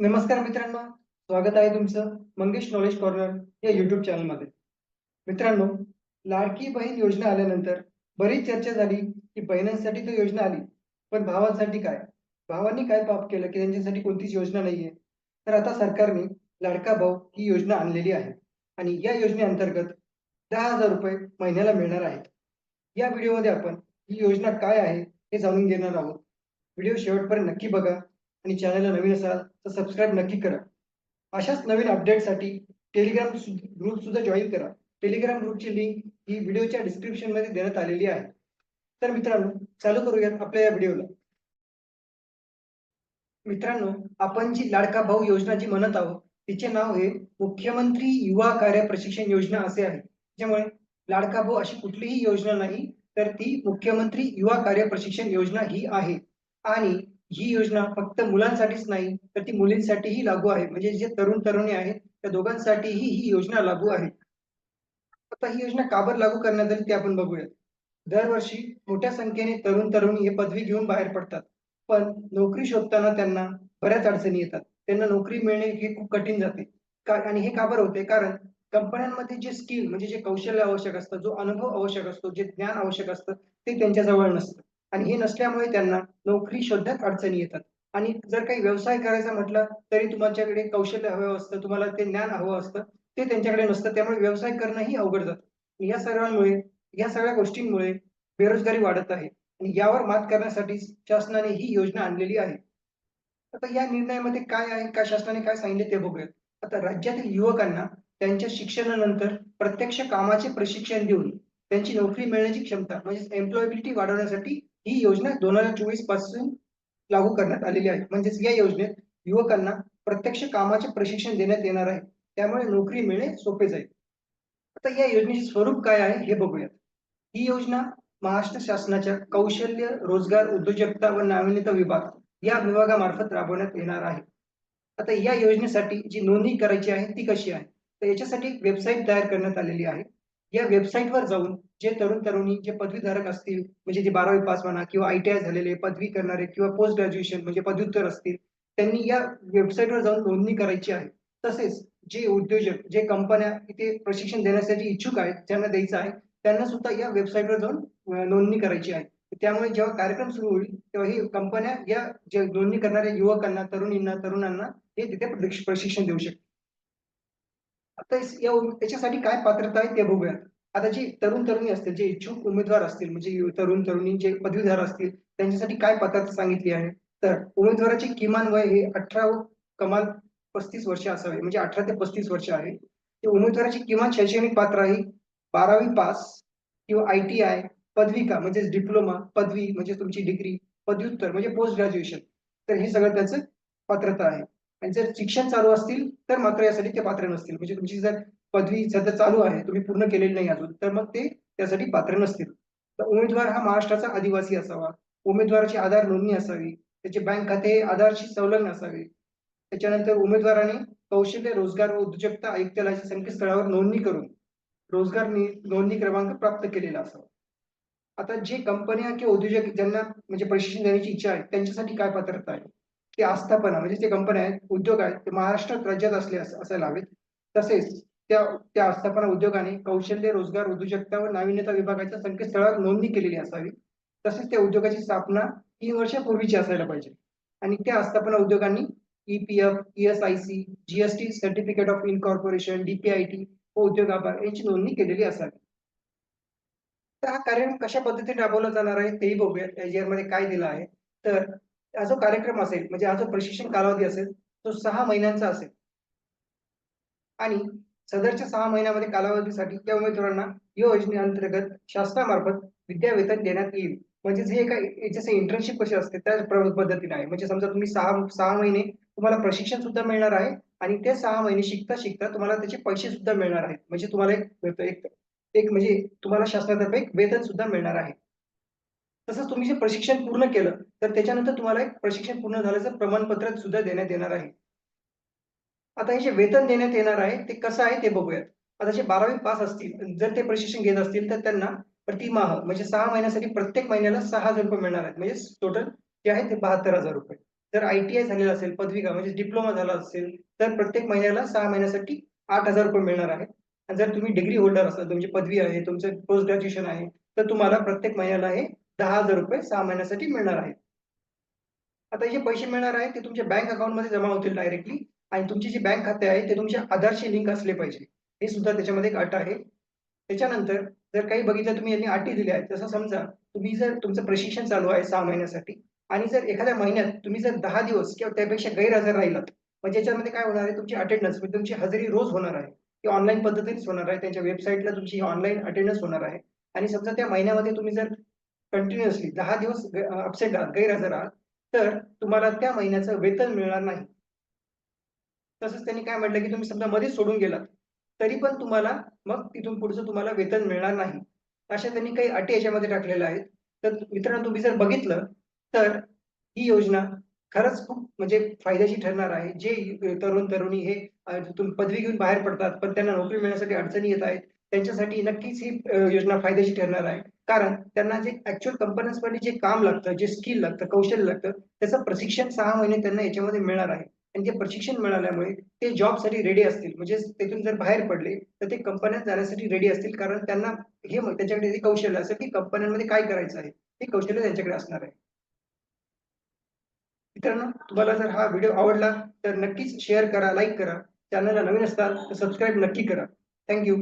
नमस्कार मित्रांनो स्वागत आहे तुमचं मंगेश नॉलेज कॉर्नर या युट्यूब चॅनलमध्ये मित्रांनो लाडकी बहीण योजना आल्यानंतर बरीच चर्चा झाली की बहिणींसाठी तर योजना आली पण भावांसाठी काय? भावांनी काय पाप केलं की त्यांच्यासाठी कोणतीच योजना नाहीये? तर आता सरकारने लाडका भाऊ ही योजना आणलेली आहे आणि या योजनेअंतर्गत दहा हजार रुपये महिन्याला मिळणार आहेत. या व्हिडिओमध्ये आपण ही योजना काय आहे हे जाणून घेणार आहोत. व्हिडिओ शेवटपर्यंत नक्की बघा. आणि चॅनलला नवीन असाल तर सबस्क्राईब नक्की करा. अशाच नवीन अपडेटसाठी टेलिग्राम ग्रुप सुद्धा जॉईन करा. टेलिग्राम ग्रुपची लिंक ही व्हिडिओच्या डिस्क्रिप्शनमध्ये देण्यात आलेली आहे. तर मित्रांनो चालू करूयात आपल्या या व्हिडिओला मित्रांनो आपण जी लाडका भाऊ योजना जी म्हणत आहोत तिचे नाव हे मुख्यमंत्री युवा कार्य प्रशिक्षण योजना असे आहे. त्यामुळे लाडका भाऊ अशी कुठलीही योजना नाही तर ती मुख्यमंत्री युवा कार्य प्रशिक्षण योजना ही आहे. आणि ही योजना फक्त मुलांसाठीच नाही तर ती मुलींसाठीही लागू आहे. म्हणजे जे तरुण तरुणी आहेत त्या दोघांसाठीही ही योजना लागू आहे. आता ही योजना का बरं लागू करण्यात आली ते आपण बघूयात. दरवर्षी मोठ्या संख्येने तरुण तरुणी हे पदवी घेऊन बाहेर पडतात. पण नोकरी शोधताना त्यांना बऱ्याच अडचणी येतात. त्यांना नोकरी मिळणे हे खूप कठीण जाते. का आणि हे काबर होते? कारण कंपन्यांमध्ये जे स्किल म्हणजे जे कौशल्य आवश्यक असतं जो अनुभव आवश्यक असतो जे ज्ञान आवश्यक असतं ते त्यांच्याजवळ नसतं. आणि हे नसल्यामुळे त्यांना नोकरी शोधण्यात अडचणी येतात. आणि जर काही व्यवसाय करायचा म्हटलं तरी तुमच्याकडे कौशल्य हवं असतं तुम्हाला ते ज्ञान हवं असतं ते त्यांच्याकडे नसतं त्यामुळे व्यवसाय करणंही अवघड जातं. या सर्वांमुळे या सगळ्या गोष्टींमुळे बेरोजगारी वाढत आहे. आणि यावर मात करण्यासाठी शासनाने ही योजना आणलेली आहे. आता या निर्णयामध्ये काय आहे का शासनाने काय सांगितले ते बघूयात. आता राज्यातील युवकांना त्यांच्या शिक्षणानंतर प्रत्यक्ष कामाचे प्रशिक्षण देऊन त्यांची नोकरी मिळण्याची क्षमता म्हणजे एम्प्लॉयबिलिटी वाढवण्यासाठी ही योजना दोन हजार चोवीसपासून लागू करण्यात आलेली आहे. म्हणजेच या योजनेत युवकांना प्रत्यक्ष कामाचे प्रशिक्षण देण्यात येणार आहे. त्यामुळे नोकरी मिळणे सोपे जाईल. आता या योजनेचे स्वरूप काय आहे हे बघूयात. ही योजना महाराष्ट्र शासनाच्या कौशल्य रोजगार उद्योजकता व नाविन्यता विभाग या विभागामार्फत राबवण्यात येणार आहे. आता या योजनेसाठी जी नोंदणी करायची आहे ती कशी आहे? तर याच्यासाठी वेबसाईट तयार करण्यात आलेली आहे. या वेबसाईटवर जाऊन जे तरुण तरुणी जे पदवीधारक असतील म्हणजे जे बारावी पास म्हणा किंवा आय टी आय झालेले पदवी करणारे किंवा पोस्ट ग्रॅज्युएशन म्हणजे पदव्युत्तर असतील त्यांनी या वेबसाईटवर जाऊन नोंदणी करायची आहे. तसेच जे उद्योजक जे कंपन्या इथे प्रशिक्षण देण्यासाठी इच्छुक आहेत ज्यांना द्यायचं आहे त्यांना सुद्धा या वेबसाईटवर जाऊन नोंदणी करायची आहे. त्यामुळे जेव्हा कार्यक्रम सुरू होईल तेव्हा ही कंपन्या या जे नोंदणी करणाऱ्या युवकांना तरुणींना तरुणांना हे तिथे प्रशिक्षण देऊ शकतात आता याच्यासाठी काय पात्रता आहे ते बघूयात. आता जी तरुण तरुणी असतील जे इच्छुक उमेदवार असतील म्हणजे तरुण तरुणी जे पदवीधर असतील त्यांच्यासाठी काय पात्रता सांगितली आहे? तर उमेदवाराचे किमान वय हे अठरा कमाल पस्तीस वर्ष असावे म्हणजे अठरा ते पस्तीस वर्ष आहे. ते उमेदवाराची किमान शैक्षणिक पात्र आहे बारावी पास किंवा आय टी आय पदविका म्हणजेच डिप्लोमा पदवी म्हणजे तुमची डिग्री पदव्युत्तर म्हणजे पोस्ट ग्रॅज्युएशन. तर हे सगळं त्याचं पात्रता आहे. आणि जर शिक्षण चालू असतील तर मात्र यासाठी ते पात्र नसतील. म्हणजे तुमची जर पदवी सध्या चालू आहे तुम्ही पूर्ण केलेली नाही अजून तर मग ते त्यासाठी पात्र नसतील. तर उमेदवार हा महाराष्ट्राचा आदिवासी असावा. उमेदवाराची आधार नोंदणी असावी. त्याचे बँक खाते आधारशी संलग्न असावे. त्याच्यानंतर उमेदवाराने कौशल्य रोजगार व उद्योजकता आयुक्तालयाच्या संकेतस्थळावर नोंदणी करून रोजगार नोंदणी क्रमांक प्राप्त केलेला असावा. आता जे कंपन्या किंवा उद्योजक ज्यांना म्हणजे प्रशिक्षण देण्याची इच्छा आहे त्यांच्यासाठी काय पात्रता आहे? ते आस्थापना म्हणजे जे कंपन्या आहेत उद्योग आहेत ते महाराष्ट्रात राज्यात असले असायला हवेत. तसेच त्या त्या आस्थापना उद्योगाने कौशल्य रोजगार उद्योजकता व नाविन्यता विभागाच्या संकेतस्थळावर नोंदणी केलेली असावी. तसेच त्या उद्योगाची स्थापना तीन वर्षापूर्वीची असायला पाहिजे. आणि त्या आस्थापना उद्योगांनी EPF ESIC GST certificate of incorporation DPIT व उद्योग आभार यांची नोंदणी केलेली असावी. तर हा कार्यक्रम कशा पद्धतीने राबवला जाणार आहे तेही बघूया एजीआरमध्ये काय दिलं आहे. तर हा जो कार्यक्रम असेल म्हणजे हा जो प्रशिक्षण कालावधी असेल तो सहा महिन्यांचा असेल. आणि सदरच्या सहा महिन्यामध्ये कालावधीसाठी त्या उमेदवारांना या योजनेअंतर्गत शासनामार्फत विद्यावेतन देण्यात येईल. म्हणजेच हे काय जसे इंटर्नशिप कशी असते त्या पद्धतीने आहे. म्हणजे समजा तुम्ही सहा सहा महिने तुम्हाला प्रशिक्षण सुद्धा मिळणार आहे आणि ते सहा महिने शिकता शिकता तुम्हाला त्याचे पैसे सुद्धा मिळणार आहेत. म्हणजे तुम्हाला एक एक एक म्हणजे तुम्हाला शासनातर्फे एक वेतन सुद्धा मिळणार आहे. तसंच तुम्ही जे प्रशिक्षण पूर्ण केलं तर त्याच्यानंतर तुम्हाला एक प्रशिक्षण पूर्ण झाल्याचं प्रमाणपत्र सुद्धा देण्यात येणार आहे. आता हे जे वेतन देण्यात येणार आहे ते कसं आहे ते बघूयात. आता जे बारावी पास असतील जर ते प्रशिक्षण घेत असतील तर त्यांना प्रतिमाह म्हणजे सहा महिन्यासाठी प्रत्येक महिन्याला सहा हजार रुपये मिळणार आहेत. म्हणजे टोटल जे आहे ते बहात्तर हजार रुपये. जर आय टी आय झालेलं असेल पदविका म्हणजे डिप्लोमा झाला असेल तर प्रत्येक महिन्याला सहा महिन्यासाठी आठ हजार रुपये मिळणार आहे आणि जर तुम्ही डिग्री होल्डर असाल तुमची पदवी आहे तुमचं पोस्ट ग्रॅज्युएशन आहे तर तुम्हाला प्रत्येक महिन्याला हे दहा हजार रुपये सहा महिन्यासाठी मिळणार आहे आता हे जे पैसे मिळणार आहे ते तुमच्या बँक अकाउंटमध्ये जमा होतील डायरेक्टली आणि तुमची जी बँक खाते आहे ते तुमच्या आधारशी लिंक असले पाहिजे. हे सुद्धा त्याच्यामध्ये एक अट आहे. त्याच्यानंतर जर काही बघितलं तुम्ही यांनी अटी दिल्या आहेत तसं समजा तुम्ही जर तुमचं प्रशिक्षण चालू आहे सहा महिन्यासाठी आणि जर एखाद्या महिन्यात तुम्ही जर दहा दिवस किंवा त्यापेक्षा गैरहजर राहिलात म्हणजे याच्यामध्ये काय होणार आहे तुमची अटेंडन्स म्हणजे तुमची हजेरी रोज होणार आहे. ती ऑनलाईन पद्धतीनेच होणार आहे. त्यांच्या वेबसाईटला तुमची ऑनलाईन अटेंडन्स होणार आहे. आणि समजा त्या महिन्यामध्ये तुम्ही जर कंटिन्युअसली दहा दिवस अपसेंट आहात गैरहजर आहात तर तुम्हाला त्या महिन्याचं वेतन मिळणार नाही. तसंच त्यांनी काय म्हटलं की तुम्ही समजा मध्येच सोडून गेलात तरी पण तुम्हाला मग तिथून पुढचं तुम्हाला वेतन मिळणार नाही. अशा त्यांनी काही अटी याच्यामध्ये टाकलेल्या आहेत. तर मित्रांनो तुम्ही जर बघितलं तर ही योजना खरंच खूप म्हणजे फायद्याची ठरणार आहे. जे तरुण तरुणी हे तिथून पदवी घेऊन बाहेर पडतात पण त्यांना नोकरी मिळण्यासाठी अडचणी येत आहेत त्यांच्यासाठी नक्कीच ही योजना फायद्याची ठरणार आहे. कारण त्यांना जे ऍक्च्युअल कंपन्यांमध्ये जे काम लागतं जे स्किल लागतं कौशल्य लागतं त्याचं प्रशिक्षण सहा महिने त्यांना याच्यामध्ये मिळणार आहे. आणि ते प्रशिक्षण मिळाल्यामुळे ते जॉबसाठी रेडी असतील. म्हणजे तेथून जर बाहेर पडले तर ते कंपन्यात जाण्यासाठी रेडी असतील. कारण त्यांना हे त्यांच्याकडे हे कौशल्य असेल की कंपन्यांमध्ये काय करायचं आहे हे कौशल्य त्यांच्याकडे असणार आहे. मित्रांनो तुम्हाला जर हा व्हिडिओ आवडला तर नक्कीच शेअर करा लाईक करा. चॅनलला नवीन असताल तर सबस्क्राईब नक्की करा. थँक्यू